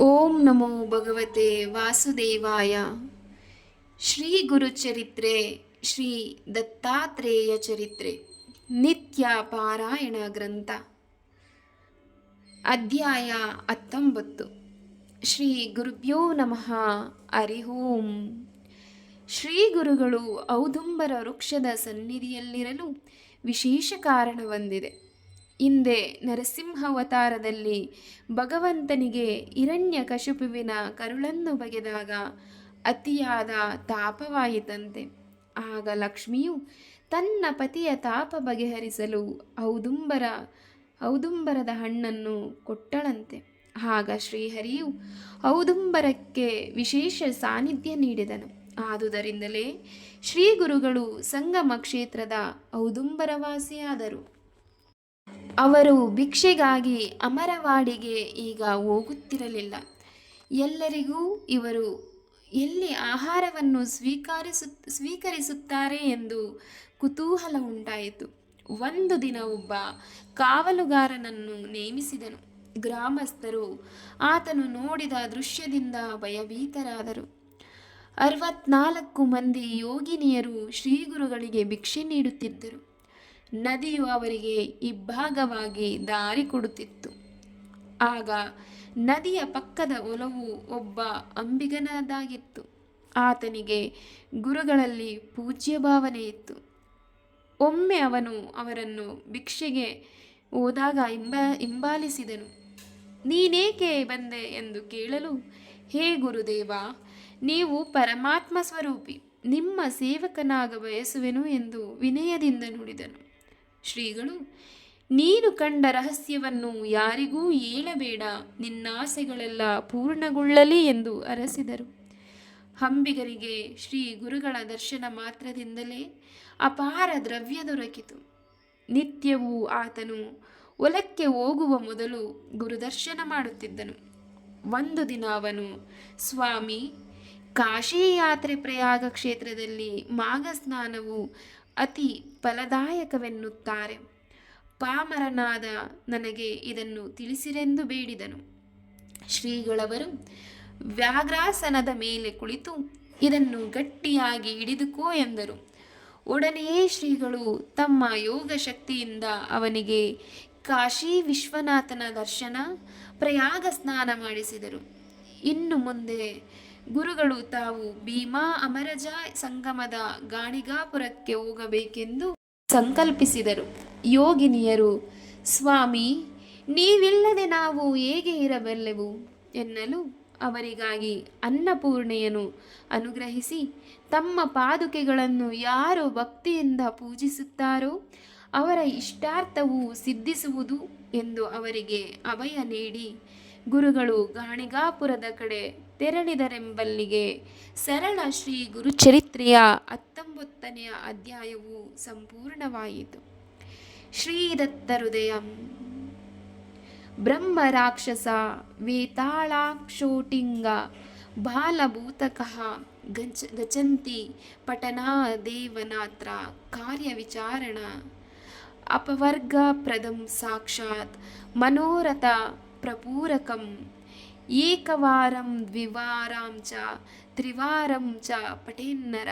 ಓಂ ನಮೋ ಭಗವತೆ ವಾಸುದೇವಾಯ. ಶ್ರೀ ಗುರುಚರಿತ್ರೆ, ಶ್ರೀ ದತ್ತಾತ್ರೇಯ ಚರಿತ್ರೆ, ನಿತ್ಯ ಪಾರಾಯಣ ಗ್ರಂಥ. ಅಧ್ಯಾಯ ಹತ್ತೊಂಬತ್ತು. ಶ್ರೀ ಗುರುಭ್ಯೋ ನಮಃ. ಹರಿ ಓಂ. ಶ್ರೀ ಗುರುಗಳು ಔದುಂಬರ ವೃಕ್ಷದ ಸನ್ನಿಧಿಯಲ್ಲಿರಲು ವಿಶೇಷ ಕಾರಣ ಹೊಂದಿದೆ. ಹಿಂದೆ ನರಸಿಂಹಾವತಾರದಲ್ಲಿ ಭಗವಂತನಿಗೆ ಹಿರಣ್ಯ ಕಶುಪುವಿನ ಕರುಳನ್ನು ಬಗೆದಾಗ ಅತಿಯಾದ ತಾಪವಾಯಿತಂತೆ. ಆಗ ಲಕ್ಷ್ಮಿಯು ತನ್ನ ಪತಿಯ ತಾಪ ಬಗೆಹರಿಸಲು ಔದುಂಬರ, ಔದುಂಬರದ ಹಣ್ಣನ್ನು ಕೊಟ್ಟಳಂತೆ. ಆಗ ಶ್ರೀಹರಿಯು ಔದುಂಬರಕ್ಕೆ ವಿಶೇಷ ಸಾನ್ನಿಧ್ಯ ನೀಡಿದನು. ಆದುದರಿಂದಲೇ ಶ್ರೀ ಗುರುಗಳು ಸಂಗಮ ಕ್ಷೇತ್ರದ ಔದುಂಬರವಾಸಿಯಾದರು. ಅವರು ಭಿಕ್ಷೆಗಾಗಿ ಅಮರವಾಡಿಗೆ ಈಗ ಹೋಗುತ್ತಿರಲಿಲ್ಲ. ಎಲ್ಲರಿಗೂ ಇವರು ಎಲ್ಲಿ ಆಹಾರವನ್ನು ಸ್ವೀಕರಿಸು, ಸ್ವೀಕರಿಸುತ್ತಾರೆ ಎಂದು ಕುತೂಹಲ ಉಂಟಾಯಿತು. ಒಂದು ದಿನ ಒಬ್ಬ ಕಾವಲುಗಾರನನ್ನು ನೇಮಿಸಿದನು. ಗ್ರಾಮಸ್ಥರು ಆತನು ನೋಡಿದ ದೃಶ್ಯದಿಂದ ಭಯಭೀತರಾದರು. ಅರವತ್ನಾಲ್ಕು ಮಂದಿ ಯೋಗಿನಿಯರು ಶ್ರೀಗುರುಗಳಿಗೆ ಭಿಕ್ಷೆ ನೀಡುತ್ತಿದ್ದರು. ನದಿಯು ಅವರಿಗೆ ಇಬ್ಬಾಗವಾಗಿ ದಾರಿ ಕೊಡುತ್ತಿತ್ತು. ಆಗ ನದಿಯ ಪಕ್ಕದ ಒಲವು ಒಬ್ಬ ಅಂಬಿಗನದಾಗಿತ್ತು. ಆತನಿಗೆ ಗುರುಗಳಲ್ಲಿ ಪೂಜ್ಯ ಭಾವನೆ ಇತ್ತು. ಒಮ್ಮೆ ಅವನು ಅವರನ್ನು ಭಿಕ್ಷೆಗೆ ಹೋದಾಗ ಹಿಂಬ, ಹಿಂಬಾಲಿಸಿದನು. ನೀನೇಕೆ ಬಂದೆ ಎಂದು ಕೇಳಲು, ಹೇ ಗುರುದೇವ, ನೀವು ಪರಮಾತ್ಮ ಸ್ವರೂಪಿ, ನಿಮ್ಮ ಸೇವಕನಾಗ ಬಯಸುವೆನು ಎಂದು ವಿನಯದಿಂದ ನುಡಿದನು. ಶ್ರೀಗಳು, ನೀನು ಕಂಡ ರಹಸ್ಯವನ್ನು ಯಾರಿಗೂ ಹೇಳಬೇಡ, ನಿನ್ನಾಸೆಗಳೆಲ್ಲ ಪೂರ್ಣಗೊಳ್ಳಲಿ ಎಂದು ಅರಸಿದರು. ಹಂಬಿಗರಿಗೆ ಶ್ರೀ ಗುರುಗಳ ದರ್ಶನ ಮಾತ್ರದಿಂದಲೇ ಅಪಾರ ದ್ರವ್ಯ ದೊರಕಿತು. ನಿತ್ಯವೂ ಆತನು ಒಲಕ್ಕೆ ಹೋಗುವ ಮೊದಲು ಗುರುದರ್ಶನ ಮಾಡುತ್ತಿದ್ದನು. ಒಂದು ದಿನ ಅವನು, ಸ್ವಾಮಿ, ಕಾಶಿ ಯಾತ್ರೆ ಪ್ರಯಾಗ ಕ್ಷೇತ್ರದಲ್ಲಿ ಮಾಘ ಸ್ನಾನವು ಅತಿ ಫಲದಾಯಕವೆನ್ನುತ್ತಾರೆ. ಪಾಮರನಾದ ನನಗೆ ಇದನ್ನು ತಿಳಿಸಿರೆಂದು ಬೇಡಿದನು. ಶ್ರೀಗಳವರು ವ್ಯಾಘ್ರಾಸನದ ಮೇಲೆ ಕುಳಿತು ಇದನ್ನು ಗಟ್ಟಿಯಾಗಿ ಹಿಡಿದುಕೋ ಎಂದರು. ಒಡನೆಯೇ ಶ್ರೀಗಳು ತಮ್ಮ ಯೋಗ ಶಕ್ತಿಯಿಂದ ಅವನಿಗೆ ಕಾಶಿ ವಿಶ್ವನಾಥನ ದರ್ಶನ, ಪ್ರಯಾಗ ಸ್ನಾನ ಮಾಡಿಸಿದರು. ಇನ್ನು ಮುಂದೆ ಗುರುಗಳು ತಾವು ಭೀಮಾ ಅಮರಜ ಸಂಗಮದ ಗಾಣಿಗಾಪುರಕ್ಕೆ ಹೋಗಬೇಕೆಂದು ಸಂಕಲ್ಪಿಸಿದರು. ಯೋಗಿನಿಯರು, ಸ್ವಾಮಿ, ನೀವಿಲ್ಲದೆ ನಾವು ಹೇಗೆ ಇರಬಲ್ಲೆವು? ಎನ್ನಲು ಅವರಿಗಾಗಿ ಅನ್ನಪೂರ್ಣೆಯನ್ನು ಅನುಗ್ರಹಿಸಿ, ತಮ್ಮ ಪಾದುಕೆಗಳನ್ನು ಯಾರು ಭಕ್ತಿಯಿಂದ ಪೂಜಿಸುತ್ತಾರೋ ಅವರ ಇಷ್ಟಾರ್ಥವು ಸಿದ್ಧಿಸುವುದು ಎಂದು ಅವರಿಗೆ ಅಭಯ ನೀಡಿ ಗುರುಗಳು ಗಾಣಿಗಾಪುರದ ಕಡೆ ತೆರಳಿದರೆಂಬಲ್ಲಿಗೆ ಸರಳ ಶ್ರೀ ಗುರುಚರಿತ್ರೆಯ ಹತ್ತೊಂಬತ್ತನೆಯ ಅಧ್ಯಾಯವು ಸಂಪೂರ್ಣವಾಯಿತು. ಶ್ರೀದತ್ತ ಹೃದಯಂ ಬ್ರಹ್ಮ ರಾಕ್ಷಸ ವೇತಾಳಾಕ್ಷೋಟಿಂಗ ಬಾಲಭೂತಕಃ ಗಜಂತಿ ಪಟನಾ ದೇವನಾತ್ರ ಕಾರ್ಯವಿಚಾರಣ ಅಪವರ್ಗಪ್ರದಂ ಸಾಕ್ಷಾತ್ ಮನೋರಥ ప్రపూరకం ఏకవారం ద్వివారం చ త్రివారం చ పటేన్నర